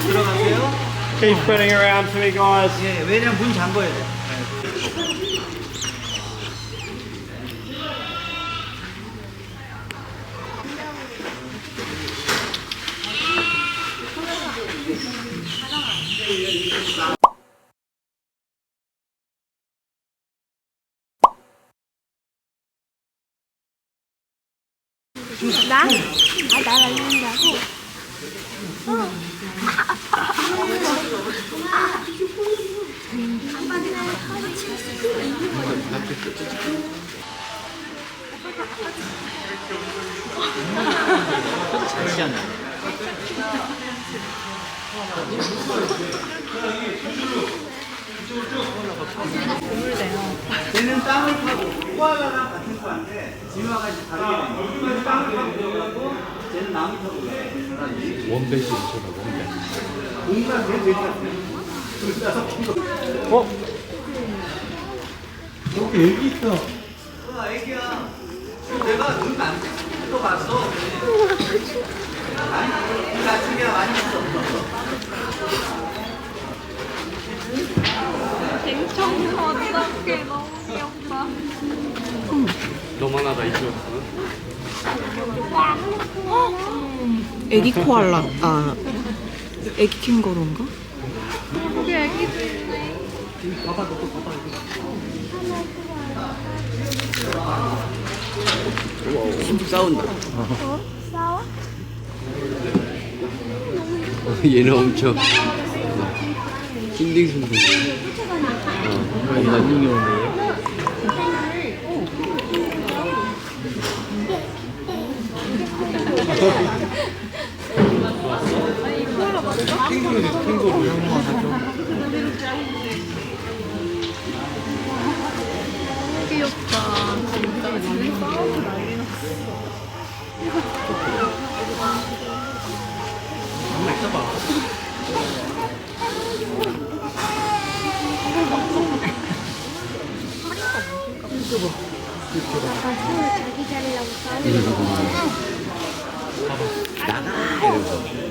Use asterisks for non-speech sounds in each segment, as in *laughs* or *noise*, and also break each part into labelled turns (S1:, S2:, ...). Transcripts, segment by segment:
S1: 들어가세요.
S2: Keep spreading around to me, guys.
S1: 예, 왜냐면 문 잠궈야 돼.
S3: 나? 아, 나 알린다고?
S1: 얘는 땅을 파고 코알라랑 같은 거한데 진화가 이제 다르게 돼. 얘는 땅을 파고 들어가고 쟤는.
S4: 원배시 저다 원배.
S2: 어? 여기 애기 있다.
S1: 어, 애기야. 내가 눈안 뜨고 봤어. 많이 아침이야 많이 봤어.
S3: 댕청 어떡해 너무 귀엽다
S4: 너만 하다 이거.
S5: 애기 코알라 아 애기 캥거루인가?
S3: 여기 애기도 있네
S4: 싸운다.
S3: 싸워? *laughs*
S4: 얘는 엄청. 어, 엄마 흥겨운데.
S3: 귀엽다 진짜 둘이 싸우고 난리 났어
S4: 나가 이러면서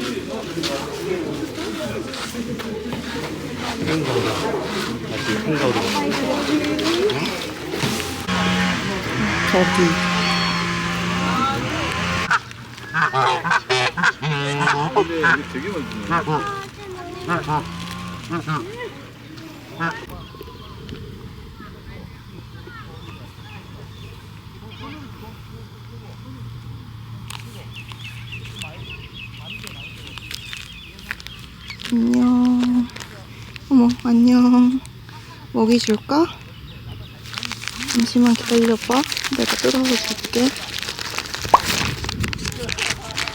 S5: 저기 안녕 어머 안녕 먹이 줄까? 잠시만 기다려봐. 내가 뜯어서 줄게.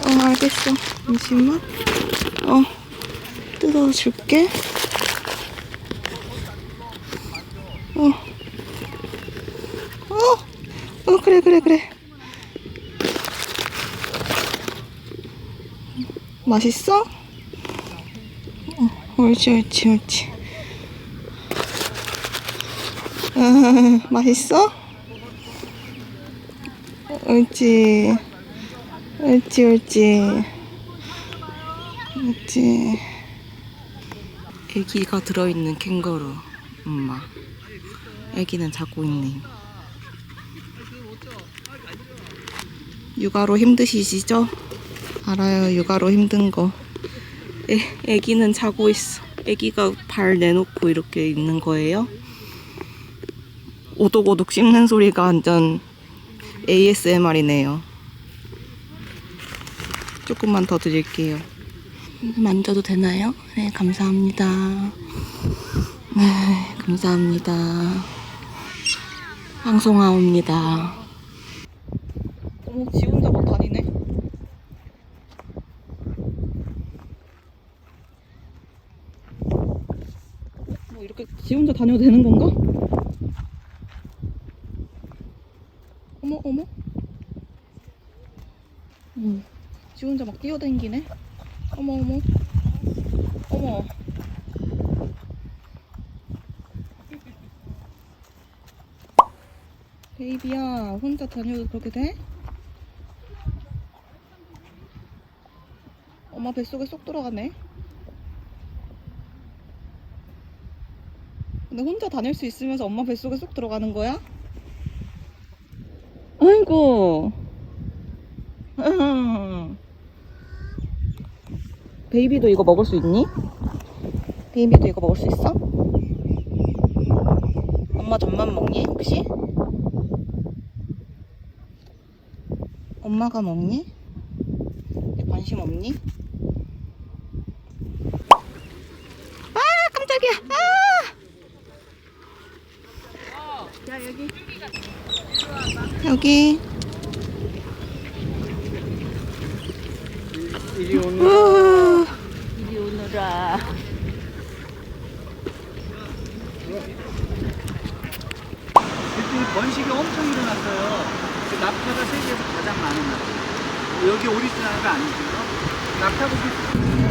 S5: 어 알겠어. 잠시만. 어 뜯어서 줄게. 어. 어, 어 그래 그래 그래. 맛있어? 어, 옳지 옳지 옳지 음, *laughs* 맛있어? 옳지. 옳지 옳지. 옳지. 애기가 들어있는 캥거루 엄마. 애기는 자고 있네. 육아로 힘드시죠? 알아요 육아로 힘든 거. 애, 애기는 자고 있어. 애기가 발 내놓고 이렇게 있는 거예요 오독오독 씹는 소리가 완전 ASMR이네요. 조금만 더 드릴게요. 만져도 되나요? 네, 감사합니다. 네, 감사합니다. 방송하옵니다. 어머, 지 혼자 막 다니네? 뭐 이렇게 지 혼자 다녀도 되는 건가? 어머. 음, 지 혼자 막 뛰어댕기네. 어머 어머. 어머. 베이비야 혼자 다녀도 그렇게 돼? 엄마 뱃속에 쏙 들어가네. 근데 혼자 다닐 수 있으면서 엄마 뱃속에 쏙 들어가는 거야? 아이고. 음. *laughs* 베이비도 이거 먹을 수 있니? 베이비도 이거 먹을 수 있어? 엄마 젖만 먹니 혹시? 엄마가 먹니? 관심 없니? 아 깜짝이야 아! 야 여기
S2: 이리
S5: 우
S3: 이리
S1: 번식이 엄청 일어났어요. 그 낙타가 세계에서 가장 많은 나라. 여기 오리지널가 아니고요. 낙타 고기